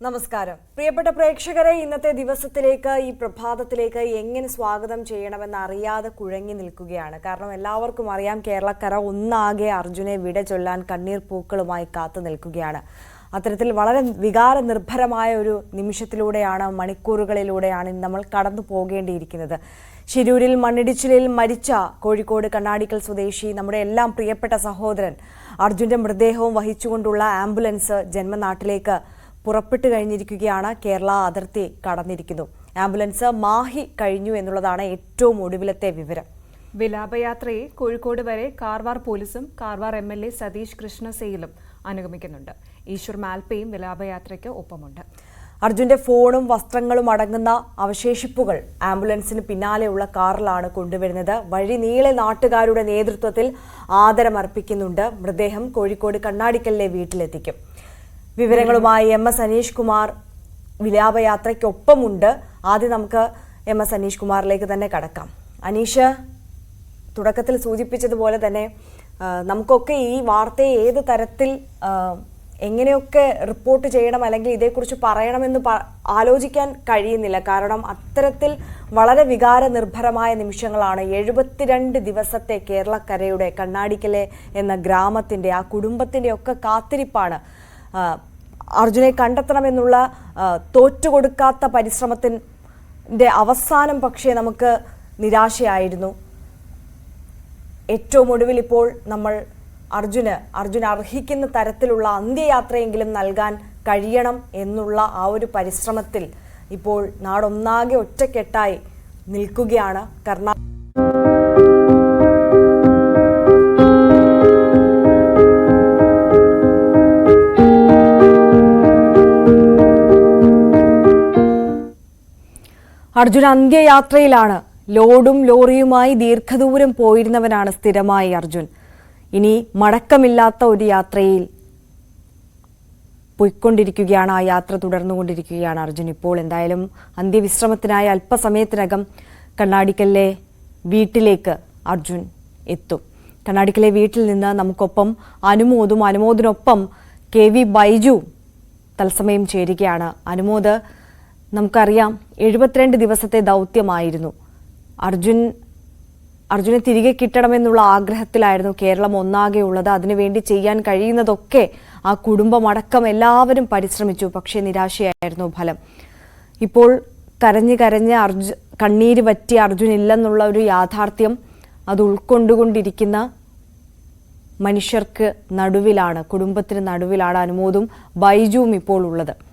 നമസ്കാരം. പ്രിയപ്പെട്ട പ്രേക്ഷകരെ ഇന്നത്തെ ദിവസത്തിലേക്ക് ഈ പ്രഭാതത്തിലേക്ക് എങ്ങനെ സ്വാഗതം ചെയ്യണമെന്ന് അറിയാതെ കുഴങ്ങി നിൽക്കുകയാണ്. കാരണം എല്ലാവർക്കും അറിയാം കേരളക്കര ഒന്നാകെ അർജുനെ വിട ചൊല്ലാൻ കണ്ണീർ പൂക്കളുമായി കാത്തു നിൽക്കുകയാണ്. അത്തരത്തിൽ വളരെ വികാര നിർഭരമായ ഒരു നിമിഷത്തിലൂടെയാണ് മണിക്കൂറുകളിലൂടെയാണ് നമ്മൾ കടന്നു പോകേണ്ടിയിരിക്കുന്നത്. ശിരൂരിൽ മണ്ണിടിച്ചിലിൽ മരിച്ച കോഴിക്കോട് കണ്ണാടിക്കൽ സ്വദേശി നമ്മുടെ എല്ലാം പ്രിയപ്പെട്ട സഹോദരൻ അർജുന്റെ മൃതദേഹവും വഹിച്ചുകൊണ്ടുള്ള ആംബുലൻസ് ജന്മനാട്ടിലേക്ക് പുറപ്പെട്ടു കഴിഞ്ഞിരിക്കുകയാണ് കേരള അതിർത്തി കടന്നിരിക്കുന്നു. ആംബുലൻസ് മാഹി കഴിഞ്ഞു എന്നുള്ളതാണ് ഏറ്റവും ഒടുവിലത്തെ വിവരം. വിലാപയാത്രയെ കോഴിക്കോട് വരെ കാർവാർ പോലീസും Karwar M L A Satish കൃഷ്ണസേയിലും അനുഗമിക്കുന്നുണ്ട്. ഈശ്വർ മാൽപ്പയും വിലാപയാത്രയ്ക്ക് ഒപ്പമുണ്ട്. അർജുന്റെ ഫോണും വസ്ത്രങ്ങളും അടങ്ങുന്ന അവശേഷിപ്പുകൾ ആംബുലൻസിന് പിന്നാലെയുള്ള കാറിലാണ് കൊണ്ടുവരുന്നത്. വഴി നീളെ നാട്ടുകാരുടെ നേതൃത്വത്തിൽ ആദരമർപ്പിക്കുന്നുണ്ട്. മൃതദേഹം കോഴിക്കോട് കണ്ണാടിക്കലിലെ വീട്ടിലെത്തിക്കും. വിവരങ്ങളുമായി എം എസ് അനീഷ് കുമാർ വിലാപയാത്രയ്ക്കൊപ്പമുണ്ട്. ആദ്യം നമുക്ക് എം എസ് അനീഷ് കുമാറിലേക്ക് തന്നെ കടക്കാം. അനീഷ് തുടക്കത്തിൽ സൂചിപ്പിച്ചതുപോലെ തന്നെ നമുക്കൊക്കെ ഈ വാർത്തയെ ഏത് തരത്തിൽ എങ്ങനെയൊക്കെ റിപ്പോർട്ട് ചെയ്യണം അല്ലെങ്കിൽ ഇതേക്കുറിച്ച് പറയണമെന്ന് ആലോചിക്കാൻ കഴിയുന്നില്ല. കാരണം അത്തരത്തിൽ വളരെ വികാര നിർഭരമായ നിമിഷങ്ങളാണ് എഴുപത്തിരണ്ട് ദിവസത്തെ കേരളക്കരയുടെ കണ്ണാടിക്കലെ എന്ന ഗ്രാമത്തിന്റെ ആ കുടുംബത്തിന്റെ ഒക്കെ കാത്തിരിപ്പാണ്. അർജുനെ കണ്ടെത്തണമെന്നുള്ള തോറ്റുകൊടുക്കാത്ത പരിശ്രമത്തിന്റെ അവസാനം പക്ഷേ നമുക്ക് നിരാശയായിരുന്നു. ഏറ്റവും ഒടുവിൽ ഇപ്പോൾ നമ്മൾ അർജുന് അർജുൻ അർഹിക്കുന്ന തരത്തിലുള്ള അന്ത്യയാത്രയെങ്കിലും നൽകാൻ കഴിയണം എന്നുള്ള ആ ഒരു പരിശ്രമത്തിൽ ഇപ്പോൾ നാടൊന്നാകെ ഒറ്റക്കെട്ടായി നിൽക്കുകയാണ് കർണാടക അർജുൻ അന്ത്യയാത്രയിലാണ്. ലോഡും ലോറിയുമായി ദീർഘദൂരം പോയിരുന്നവനാണ് സ്ഥിരമായി അർജുൻ. ഇനി മടക്കമില്ലാത്ത ഒരു യാത്രയിൽ പോയിക്കൊണ്ടിരിക്കുകയാണ്. ആ യാത്ര തുടർന്നുകൊണ്ടിരിക്കുകയാണ് അർജുൻ. ഇപ്പോൾ എന്തായാലും അന്ത്യവിശ്രമത്തിനായി അല്പസമയത്തിനകം കണ്ണാടിക്കലിലെ വീട്ടിലേക്ക് അർജുൻ എത്തും. കണ്ണാടിക്കലെ വീട്ടിൽ നിന്ന് നമുക്കൊപ്പം അനുമോദും അനുമോദിനൊപ്പം കെ വി ബൈജു തത്സമയം ചേരുകയാണ്. അനുമോദ് നമുക്കറിയാം എഴുപത്തിരണ്ട് ദിവസത്തെ ദൗത്യമായിരുന്നു. അർജുൻ അർജുനെ തിരികെ കിട്ടണമെന്നുള്ള ആഗ്രഹത്തിലായിരുന്നു കേരളം ഒന്നാകെ ഉള്ളത്. അതിനുവേണ്ടി ചെയ്യാൻ കഴിയുന്നതൊക്കെ ആ കുടുംബമടക്കം എല്ലാവരും പരിശ്രമിച്ചു. പക്ഷേ നിരാശയായിരുന്നു ഫലം. ഇപ്പോൾ കരഞ്ഞ് കരഞ്ഞ് അർജു കണ്ണീര് പറ്റി അർജുൻ ഇല്ലെന്നുള്ള ഒരു യാഥാർത്ഥ്യം അത് ഉൾക്കൊണ്ടുകൊണ്ടിരിക്കുന്ന മനുഷ്യർക്ക് നടുവിലാണ് കുടുംബത്തിന് നടുവിലാണ് അനുമോദും ബൈജുവും ഇപ്പോൾ ഉള്ളത്.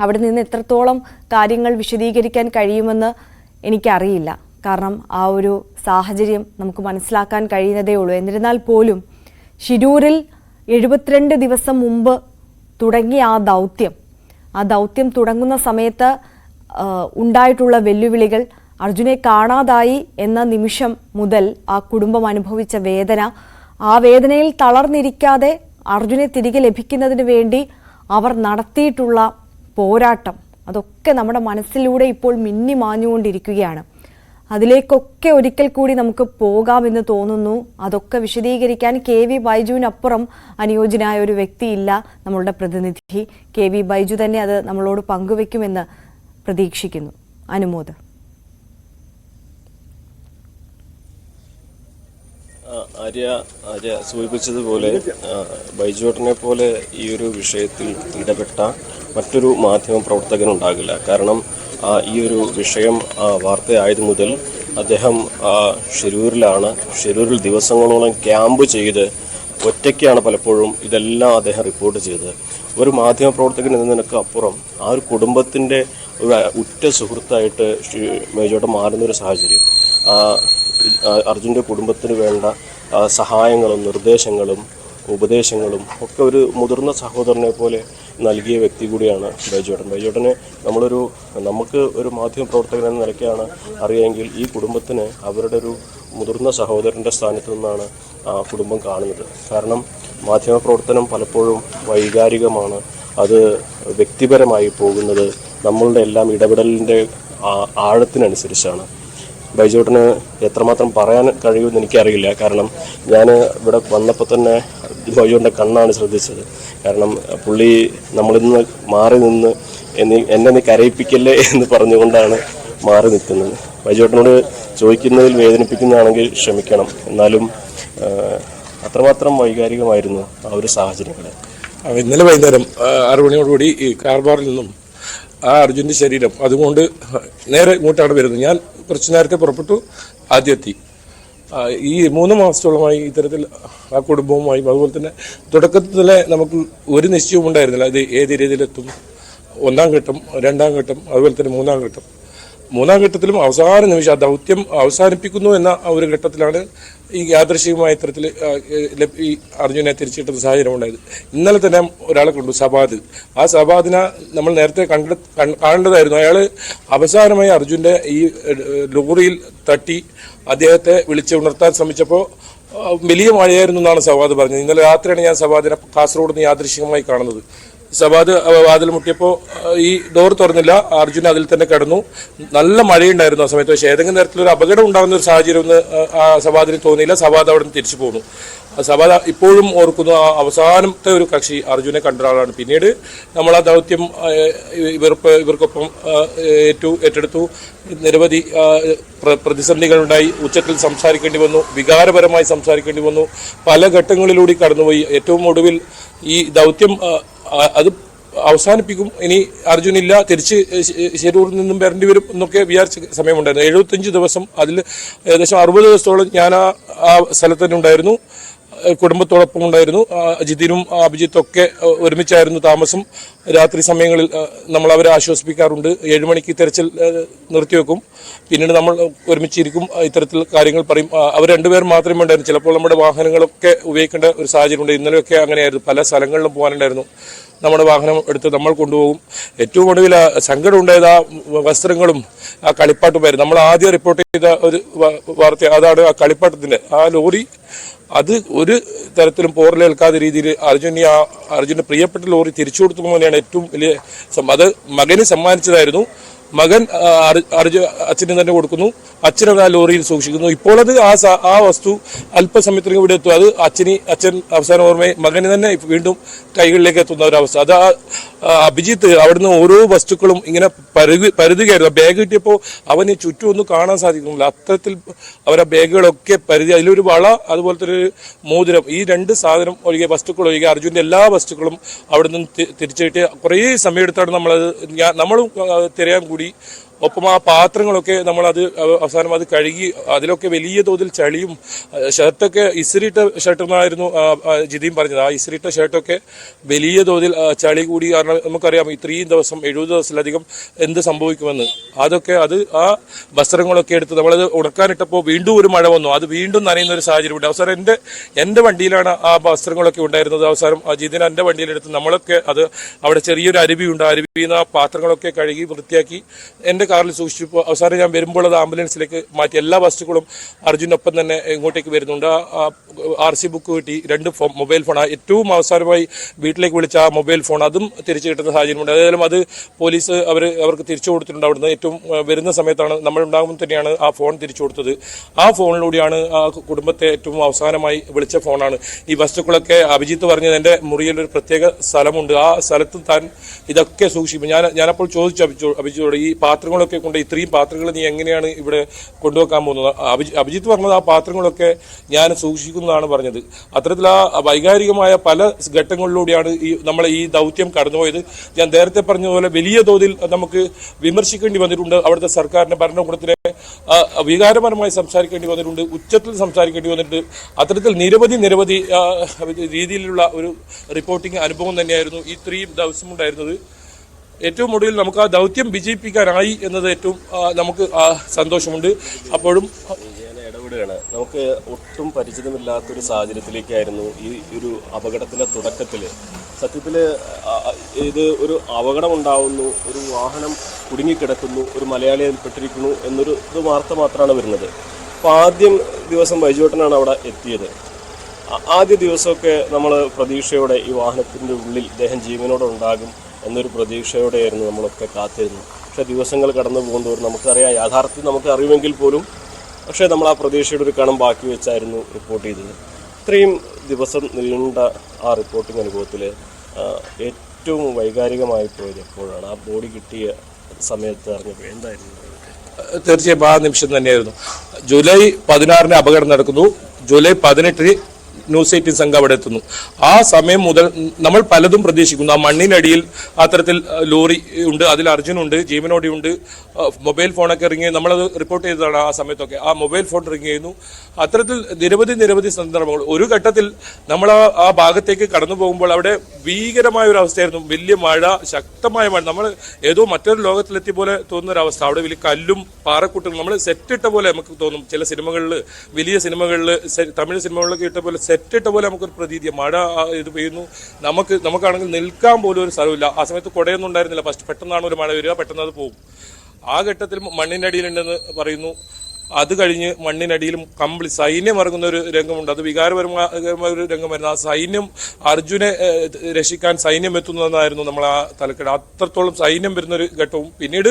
അവിടെ നിന്ന് എത്രത്തോളം കാര്യങ്ങൾ വിശദീകരിക്കാൻ കഴിയുമെന്ന് എനിക്കറിയില്ല. കാരണം ആ ഒരു സാഹചര്യം നമുക്ക് മനസ്സിലാക്കാൻ കഴിയുന്നതേ ഉള്ളൂ. എന്നിരുന്നാൽ പോലും ഷിരൂരിൽ എഴുപത്തിരണ്ട് ദിവസം മുമ്പ് തുടങ്ങിയ ആ ദൗത്യം ആ ദൗത്യം തുടങ്ങുന്ന സമയത്ത് ഉണ്ടായിട്ടുള്ള വെല്ലുവിളികൾ അർജുനെ കാണാതായി എന്ന നിമിഷം മുതൽ ആ കുടുംബം അനുഭവിച്ച വേദന ആ വേദനയിൽ തളർന്നിരിക്കാതെ അർജുനെ തിരികെ ലഭിക്കുന്നതിന് വേണ്ടി അവർ നടത്തിയിട്ടുള്ള പോരാട്ടം. അതൊക്കെ നമ്മുടെ മനസ്സിലൂടെ ഇപ്പോൾ മിന്നി മാഞ്ഞുകൊണ്ടിരിക്കുകയാണ്. അതിലേക്കൊക്കെ ഒരിക്കൽ കൂടി നമുക്ക് പോകാമെന്ന് തോന്നുന്നു. അതൊക്കെ വിശദീകരിക്കാൻ കെ വി ബൈജുവിനപ്പുറം അനുയോജ്യനായ ഒരു വ്യക്തിയില്ല നമ്മളുടെ പ്രതിനിധി. കെ വി ബൈജു തന്നെ അത് നമ്മളോട് പങ്കുവെക്കുമെന്ന് പ്രതീക്ഷിക്കുന്നു. അനുമോദ്. ആര്യ ആര്യ സൂചിപ്പിച്ചതുപോലെ ബൈജുവേട്ടനെ പോലെ ഈ ഒരു വിഷയത്തിൽ ഇടപെട്ട മറ്റൊരു മാധ്യമ പ്രവർത്തകനുണ്ടാകില്ല. കാരണം ഈ ഒരു വിഷയം വാർത്തയായത് മുതൽ അദ്ദേഹം ഷിരൂരിലാണ്. ഷിരൂരിൽ ദിവസങ്ങളോളം ക്യാമ്പ് ചെയ്ത് ഒറ്റയ്ക്കാണ് പലപ്പോഴും ഇതെല്ലാം അദ്ദേഹം റിപ്പോർട്ട് ചെയ്തത്. ഒരു മാധ്യമ പ്രവർത്തകൻ എന്നതിനൊക്കെ അപ്പുറം ആ ഒരു കുടുംബത്തിന്റെ ഒരു ഉറ്റ സുഹൃത്തായിട്ട് മേജോട്ട് മാറുന്ന ഒരു സാഹചര്യം. അർജുന്റെ കുടുംബത്തിന് വേണ്ട സഹായങ്ങളും നിർദ്ദേശങ്ങളും ഉപദേശങ്ങളും ഒക്കെ ഒരു മുതിർന്ന സഹോദരനെ പോലെ നൽകിയ വ്യക്തി കൂടിയാണ് ബൈജോട്ടൻ ബൈജോട്ടനെ നമ്മളൊരു നമുക്ക് ഒരു മാധ്യമ പ്രവർത്തകൻ എന്ന നിലയ്ക്കാണ് അറിയാമെങ്കിൽ ഈ കുടുംബത്തിന് അവരുടെ ഒരു മുതിർന്ന സഹോദരന്റെ സ്ഥാനത്ത് നിന്നാണ് ആ കുടുംബം കാണുന്നത്. കാരണം മാധ്യമ പ്രവർത്തനം പലപ്പോഴും വൈകാരികമാണ്. അത് വ്യക്തിപരമായി പോകുന്നത് നമ്മളുടെ എല്ലാം ഇടപെടലിന്റെ ആഴത്തിനനുസരിച്ചാണ്. ബൈജോട്ടിന് എത്രമാത്രം പറയാൻ കഴിയുമെന്ന് എനിക്കറിയില്ല. കാരണം ഞാൻ ഇവിടെ വന്നപ്പോൾ തന്നെ ബൈജുവേട്ടന്റെ കണ്ണാണ് ശ്രദ്ധിച്ചത്. കാരണം പുള്ളി നമ്മളിൽ നിന്ന് മാറി നിന്ന് എന്നെ എന്നെ നീ കരയിപ്പിക്കല്ലേ എന്ന് പറഞ്ഞുകൊണ്ടാണ് മാറി നിൽക്കുന്നത്. ബൈജുവേട്ടനോട് ചോദിക്കുന്നതിൽ വേദനിപ്പിക്കുന്നതാണെങ്കിൽ ക്ഷമിക്കണം. എന്നാലും അത്രമാത്രം വൈകാരികമായിരുന്നു ആ ഒരു സാഹചര്യങ്ങൾ ഇന്നലെ വൈകുന്നേരം ആറു മണിയോടുകൂടി ഈ കാർബാറിൽ നിന്നും ആ അർജുന്റെ ശരീരം അതുകൊണ്ട് നേരെ ഇങ്ങോട്ടാണ് വരുന്നത്. ഞാൻ കുറച്ച് നേരത്തെ പുറപ്പെട്ടു. ആദ്യം എത്തി. ആ, ഈ മൂന്ന് മാസത്തോളമായി ഇത്തരത്തിൽ ആ കുടുംബവുമായി അതുപോലെ തന്നെ തുടക്കത്തിലെ നമുക്ക് ഒരു നിശ്ചയവും ഉണ്ടായിരുന്നില്ല. അത് ഏത് രീതിയിലെത്തും? ഒന്നാം ഘട്ടം രണ്ടാം ഘട്ടം അതുപോലെ തന്നെ മൂന്നാം ഘട്ടം. മൂന്നാം ഘട്ടത്തിലും അവസാന നിമിഷം ആ ദൗത്യം അവസാനിപ്പിക്കുന്നു എന്ന ഒരു ഘട്ടത്തിലാണ് ഈ യാദൃശികമായ ഇത്തരത്തിൽ ഈ അർജുനെ തിരിച്ചിട്ടുന്ന സാഹചര്യം ഉണ്ടായത്. ഇന്നലെ തന്നെ ഒരാളെ കണ്ടു സബാദ്. ആ സബാദിനെ നമ്മൾ നേരത്തെ കണ്ട കാണേണ്ടതായിരുന്നു. അയാൾ അവസാനമായി അർജുന്റെ ഈ ലോറിയിൽ തട്ടി അദ്ദേഹത്തെ വിളിച്ച് ഉണർത്താൻ ശ്രമിച്ചപ്പോൾ വലിയ മഴയായിരുന്നു എന്നാണ് സവാദ് പറഞ്ഞത്. ഇന്നലെ രാത്രിയാണ് ഞാൻ സവാദിനെ കാസർഗോഡ് നിന്ന് യാദൃശികമായി കാണുന്നത്. സവാദ് വാതിൽ മുട്ടിയപ്പോൾ ഈ ഡോർ തുറന്നില്ല. അർജുൻ അതിൽ തന്നെ കിടന്നു. നല്ല മഴയുണ്ടായിരുന്നു ആ സമയത്ത്. പക്ഷേ ഏതെങ്കിലും തരത്തിലൊരു അപകടം ഉണ്ടാകുന്ന ഒരു സാഹചര്യം ഒന്ന് ആ സവാദിന് തോന്നിയില്ല. സവാദ് അവിടെ നിന്ന് തിരിച്ചു പോന്നു. സവാദ് ഇപ്പോഴും ഓർക്കുന്നു അവസാനത്തെ ഒരു കക്ഷി അർജുനെ കണ്ട ഒരാളാണ് പിന്നീട് നമ്മൾ ആ ദൗത്യം ഇവർക്ക് ഇവർക്കൊപ്പം ഏറ്റു ഏറ്റെടുത്തു. നിരവധി പ്രതിസന്ധികളുണ്ടായി. ഉച്ചത്തിൽ സംസാരിക്കേണ്ടി വന്നു. വികാരപരമായി സംസാരിക്കേണ്ടി വന്നു. പല ഘട്ടങ്ങളിലൂടെ കടന്നുപോയി. ഏറ്റവും ഒടുവിൽ ഈ ദൗത്യം അത് അവസാനിപ്പിക്കും. ഇനി അർജുനില്ല. തിരിച്ച് ശരൂരിൽ നിന്നും വരേണ്ടി വരും എന്നൊക്കെ വിചാരിച്ച സമയമുണ്ടായിരുന്നു. എഴുപത്തഞ്ച് ദിവസം അതിൽ ഏകദേശം അറുപത് ദിവസത്തോളം ഞാൻ ആ സ്ഥലത്ത് തന്നെ ഉണ്ടായിരുന്നു. കുടുംബത്തോടൊപ്പം ഉണ്ടായിരുന്നു. അജിതിനും അഭിജിത്തും ഒക്കെ ഒരുമിച്ചായിരുന്നു താമസം. രാത്രി സമയങ്ങളിൽ നമ്മൾ അവരെ ആശ്വസിപ്പിക്കാറുണ്ട്. ഏഴുമണിക്ക് തിരച്ചിൽ നിർത്തിവെക്കും. പിന്നീട് നമ്മൾ ഒരുമിച്ചിരിക്കും. ഇത്തരത്തിൽ കാര്യങ്ങൾ പറയും. അവർ രണ്ടുപേരും മാത്രമേ ഉണ്ടായിരുന്നു. ചിലപ്പോൾ നമ്മുടെ വാഹനങ്ങളൊക്കെ ഉപയോഗിക്കേണ്ട ഒരു സാഹചര്യം സാഹചര്യമുണ്ട്. ഇന്നലെയൊക്കെ അങ്ങനെയായിരുന്നു. പല സ്ഥലങ്ങളിലും പോകാനുണ്ടായിരുന്നു. നമ്മുടെ വാഹനം എടുത്ത് നമ്മൾ കൊണ്ടുപോകും. ഏറ്റവും ഒടുവിൽ സങ്കടം ഉണ്ടായത് ആ വസ്ത്രങ്ങളും ആ കളിപ്പാട്ടുമായിരുന്നു. നമ്മൾ ആദ്യം റിപ്പോർട്ട് ചെയ്ത ഒരു വാർത്ത അതാണ് ആ കളിപ്പാട്ടത്തിന്റെ. ആ ലോറി അത് ഒരു തരത്തിലും പോറിലേൽക്കാതെ രീതിയിൽ അർജുന് ആ അർജുന് പ്രിയപ്പെട്ട ലോറി തിരിച്ചു കൊടുത്തു തന്നെയാണ് ഏറ്റവും വലിയ അത് മകന് സമ്മാനിച്ചതായിരുന്നു. മകൻ അർജു- അച്ഛന് തന്നെ കൊടുക്കുന്നു. അച്ഛനത് ആ ലോറിയിൽ സൂക്ഷിക്കുന്നു. ഇപ്പോൾ അത് ആ ആ വസ്തു അല്പസമയത്തിന് ഇവിടെ എത്തും. അത് അച്ഛന് അച്ഛൻ അവസാന ഓർമ്മയെ മകന് തന്നെ വീണ്ടും കൈകളിലേക്ക് എത്തുന്ന ഒരു അവസ്ഥ. അത് അഭിജിത്ത് അവിടുന്ന് ഓരോ വസ്തുക്കളും ഇങ്ങനെ പരുതി പരുതുകയായിരുന്നു. ബാഗ് കിട്ടിയപ്പോൾ അവന് ചുറ്റും ഒന്നും കാണാൻ സാധിക്കുന്നില്ല. അത്തരത്തിൽ അവരെ ബാഗുകളൊക്കെ പരുതി അതിലൊരു വള അതുപോലത്തെ ഒരു മോതിരം ഈ രണ്ട് സാധനം ഒഴികെ വസ്തുക്കൾ ഒഴികെ അർജുന്റെ എല്ലാ വസ്തുക്കളും അവിടെ നിന്ന് തിരിച്ചു കിട്ടിയ കുറേ സമയമെടുത്താണ് നമ്മളത് നമ്മളും തിരയാൻ കൂടി ഒപ്പം ആ പാത്രങ്ങളൊക്കെ നമ്മൾ അത് അവസാനം അത് കഴുകി അതിലൊക്കെ വലിയ തോതിൽ ചളിയും ഷർട്ടൊക്കെ ഇസ്രിട്ട ഷർട്ട് എന്നായിരുന്നു ജിതിയും പറഞ്ഞത്. ആ ഇസ്രിട്ട ഷർട്ടൊക്കെ വലിയ തോതിൽ ചളി കൂടി കാരണം നമുക്കറിയാം ഇത്രയും ദിവസം എഴുപത് ദിവസത്തിലധികം എന്ത് സംഭവിക്കുമെന്ന്. അതൊക്കെ അത് ആ വസ്ത്രങ്ങളൊക്കെ എടുത്ത് നമ്മളത് ഉണക്കാനിട്ടപ്പോൾ വീണ്ടും ഒരു മഴ വന്നു. അത് വീണ്ടും നനയുന്ന ഒരു സാഹചര്യമുണ്ട്. അവസാനം എന്റെ എന്റെ വണ്ടിയിലാണ് ആ വസ്ത്രങ്ങളൊക്കെ ഉണ്ടായിരുന്നത്. അവസാനം ആ ജിതിന് എന്റെ വണ്ടിയിലെടുത്ത് നമ്മളൊക്കെ അത് അവിടെ ചെറിയൊരു അരുവിയുണ്ട്. അരുവിയിൽ നിന്ന് ആ പാത്രങ്ങളൊക്കെ കഴുകി വൃത്തിയാക്കി എന്റെ കാറിൽ സൂക്ഷിച്ചപ്പോൾ അവസാനം ഞാൻ വരുമ്പോൾ അത് ആംബുലൻസിലേക്ക് മാറ്റി എല്ലാ വസ്തുക്കളും അർജുനൊപ്പം തന്നെ ഇങ്ങോട്ടേക്ക് വരുന്നുണ്ട്. ആർ സി ബുക്ക് കിട്ടി. രണ്ട് ഫോൺ മൊബൈൽ ഫോൺ. ഏറ്റവും അവസാനമായി വീട്ടിലേക്ക് വിളിച്ച ആ മൊബൈൽ ഫോൺ അതും തിരിച്ചു കിട്ടുന്ന സാഹചര്യമുണ്ട്. ഏതായാലും അത് പോലീസ് അവർ അവർക്ക് തിരിച്ചു കൊടുത്തിട്ടുണ്ട് അവിടുന്ന്. ഏറ്റവും വരുന്ന സമയത്താണ് നമ്മൾ ഉണ്ടാകുമ്പോൾ തന്നെയാണ് ആ ഫോൺ തിരിച്ചു കൊടുത്തത്. ആ ഫോണിലൂടെയാണ് ആ കുടുംബത്തെ ഏറ്റവും അവസാനമായി വിളിച്ച ഫോണാണ്. ഈ വസ്തുക്കളൊക്കെ അഭിജിത്ത് പറഞ്ഞത് എന്റെ മുറിയിൽ ഒരു പ്രത്യേക സ്ഥലമുണ്ട്. ആ സ്ഥലത്ത് താൻ ഇതൊക്കെ സൂക്ഷിക്കും. ഞാൻ ഞാനപ്പോൾ ചോദിച്ചു അഭിജോ അഭിജിത്തോട് ഈ പാത്രങ്ങളൊക്കെ കൊണ്ട് ഇത്രയും പാത്രങ്ങൾ നീ എങ്ങനെയാണ് ഇവിടെ കൊണ്ടുവെക്കാൻ പോകുന്നത്? അഭിജി അഭിജിത്ത് പറഞ്ഞത് ആ പാത്രങ്ങളൊക്കെ ഞാൻ സൂക്ഷിക്കുന്നതാണ് പറഞ്ഞത്. അത്തരത്തിൽ ആ വൈകാരികമായ പല ഘട്ടങ്ങളിലൂടെയാണ് ഈ നമ്മളെ ഈ ദൗത്യം കടന്നുപോയത്. ഞാൻ നേരത്തെ പറഞ്ഞതുപോലെ വലിയ തോതിൽ നമുക്ക് വിമർശിക്കേണ്ടി വന്നിട്ടുണ്ട്. അവിടുത്തെ സർക്കാരിന്റെ ഭരണകൂടത്തിലെ വികാരപരമായി സംസാരിക്കേണ്ടി വന്നിട്ടുണ്ട്. ഉച്ചത്തിൽ സംസാരിക്കേണ്ടി വന്നിട്ടുണ്ട്. അത്തരത്തിൽ നിരവധി നിരവധി രീതിയിലുള്ള ഒരു റിപ്പോർട്ടിംഗ് അനുഭവം തന്നെയായിരുന്നു ഇത്രയും ദിവസം ഉണ്ടായിരുന്നത് ഏറ്റവും ഒടുവിൽ നമുക്ക് ആ ദൗത്യം വിജയിപ്പിക്കാനായി എന്നത് ഏറ്റവും നമുക്ക് സന്തോഷമുണ്ട്. അപ്പോഴും നമുക്ക് ഒട്ടും പരിചിതമില്ലാത്തൊരു സാഹചര്യത്തിലേക്കായിരുന്നു ഈ ഒരു അപകടത്തിന്റെ തുടക്കത്തിൽ. സത്യത്തിൽ ഇത് ഒരു അപകടം ഉണ്ടാവുന്നു ഒരു വാഹനം കുടുങ്ങിക്കിടക്കുന്നു ഒരു മലയാളി അതിൽപ്പെട്ടിരിക്കുന്നു എന്നൊരു ഇത് വാർത്ത മാത്രമാണ് വരുന്നത്. അപ്പോൾ ആദ്യം ദിവസം ബൈജുവേട്ടനാണ് അവിടെ എത്തിയത്. ആദ്യ ദിവസമൊക്കെ നമ്മൾ പ്രതീക്ഷയോടെ ഈ വാഹനത്തിന്റെ ഉള്ളിൽ ഇദ്ദേഹം ജീവനോടെ ഉണ്ടാകും. എന്നൊരു പ്രതീക്ഷയോടെയായിരുന്നു നമ്മളൊക്കെ കാത്തിരുന്നത്. പക്ഷേ ദിവസങ്ങൾ കടന്നു പോകുന്നതോറും നമുക്കറിയാം യാഥാർത്ഥ്യം നമുക്ക് അറിയുമെങ്കിൽ പോലും പക്ഷേ നമ്മൾ ആ പ്രതീക്ഷയുടെ ഒരു കണം ബാക്കി വെച്ചായിരുന്നു റിപ്പോർട്ട് ചെയ്തത്. ഇത്രയും ദിവസം നീണ്ട ആ റിപ്പോർട്ടിംഗ് അനുഭവത്തിൽ ഏറ്റവും വൈകാരികമായി പോയത് എപ്പോഴാണ്? ആ ബോഡി കിട്ടിയ സമയത്ത് അറിഞ്ഞപ്പോൾ എന്തായിരുന്നു? തീർച്ചയായും ആ നിമിഷം തന്നെയായിരുന്നു. ജൂലൈ പതിനാറിന് അപകടം നടക്കുന്നു. ജൂലൈ പതിനെട്ടിന് ന്യൂസ് എയ്റ്റീൻ സംഘം അവിടെ എത്തുന്നു. ആ സമയം മുതൽ നമ്മൾ പലതും പ്രതീക്ഷിക്കുന്നു. ആ മണ്ണിനടിയിൽ അത്തരത്തിൽ ലോറി ഉണ്ട് അതിൽ അർജുനുണ്ട് ജീവനോടി ഉണ്ട് മൊബൈൽ ഫോണൊക്കെ ഇറങ്ങി നമ്മളത് റിപ്പോർട്ട് ചെയ്തതാണ് ആ സമയത്തൊക്കെ. ആ മൊബൈൽ ഫോൺ റിങ് ചെയ്യുന്നു. അത്തരത്തിൽ നിരവധി നിരവധി സന്ദർഭങ്ങൾ. ഒരു ഘട്ടത്തിൽ നമ്മൾ ആ ആ ഭാഗത്തേക്ക് കടന്നു പോകുമ്പോൾ അവിടെ ഭീകരമായ ഒരു അവസ്ഥയായിരുന്നു. വലിയ മഴ ശക്തമായ മഴ. നമ്മൾ ഏതോ മറ്റൊരു ലോകത്തിലെത്തിയ പോലെ തോന്നുന്ന ഒരു അവസ്ഥ. അവിടെ വലിയ കല്ലും പാറക്കൂട്ടും നമ്മൾ സെറ്റ് ഇട്ട പോലെ നമുക്ക് തോന്നും. ചില സിനിമകളിൽ വലിയ സിനിമകളിൽ തമിഴ് സിനിമകളിലൊക്കെ ഇട്ട പോലെ സെറ്റിട്ട പോലെ നമുക്കൊരു പ്രതീതി മഴ ഇത് പെയ്യുന്നു. നമുക്ക് നമുക്കാണെങ്കിൽ നിൽക്കാൻ പോലും ഒരു സ്ഥലമില്ല ആ സമയത്ത് കുടയൊന്നും ഉണ്ടായിരുന്നില്ല. ഫസ്റ്റ് പെട്ടെന്നാണ് ഒരു മഴ വരിക പെട്ടെന്ന് അത് പോകും. ആ ഘട്ടത്തിൽ മണ്ണിന്റെ അടിയിലുണ്ടെന്ന് പറയുന്നു. അത് കഴിഞ്ഞ് മണ്ണിനടിയിലും കംപ്ലി സൈന്യം ഇറങ്ങുന്ന ഒരു രംഗമുണ്ട്. അത് വികാരപരമായ ഒരു രംഗമായിരുന്നു. ആ സൈന്യം അർജുനെ രക്ഷിക്കാൻ സൈന്യം എത്തുന്നതെന്നായിരുന്നു നമ്മൾ ആ തലക്കെട്ട്. അത്രത്തോളം സൈന്യം വരുന്ന ഒരു ഘട്ടവും. പിന്നീട്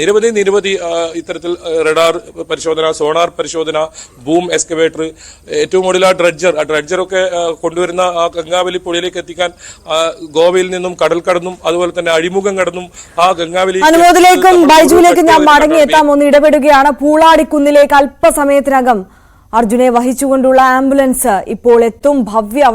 നിരവധി നിരവധി ഇത്തരത്തിൽ റഡാർ പരിശോധന സോണാർ പരിശോധന ബൂം എക്സ്കവേറ്റർ ഏറ്റവും കൂടുതൽ ആ ഡ്രഡ്ജർ. ആ ഡ്രഡ്ജറൊക്കെ കൊണ്ടുവരുന്ന ആ ഗംഗാവലി പുഴയിലേക്ക് എത്തിക്കാൻ ഗോവയിൽ നിന്നും കടൽ കടന്നും അതുപോലെ തന്നെ അഴിമുഖം കടന്നും ആ ഗംഗാവലി അനുമോദിലേക്കും ബൈജുവിലേക്കും ഞാൻ മടങ്ങിയെത്താം. ഒന്ന് ഇടപെടുകയാണ്. പൂളാടിക്കുന്നിലേക്ക് അല്പസമയത്തിനകം അർജുനെ വഹിച്ചുകൊണ്ടുള്ള ആംബുലൻസ് ഇപ്പോൾ എത്തും ഭവ്യ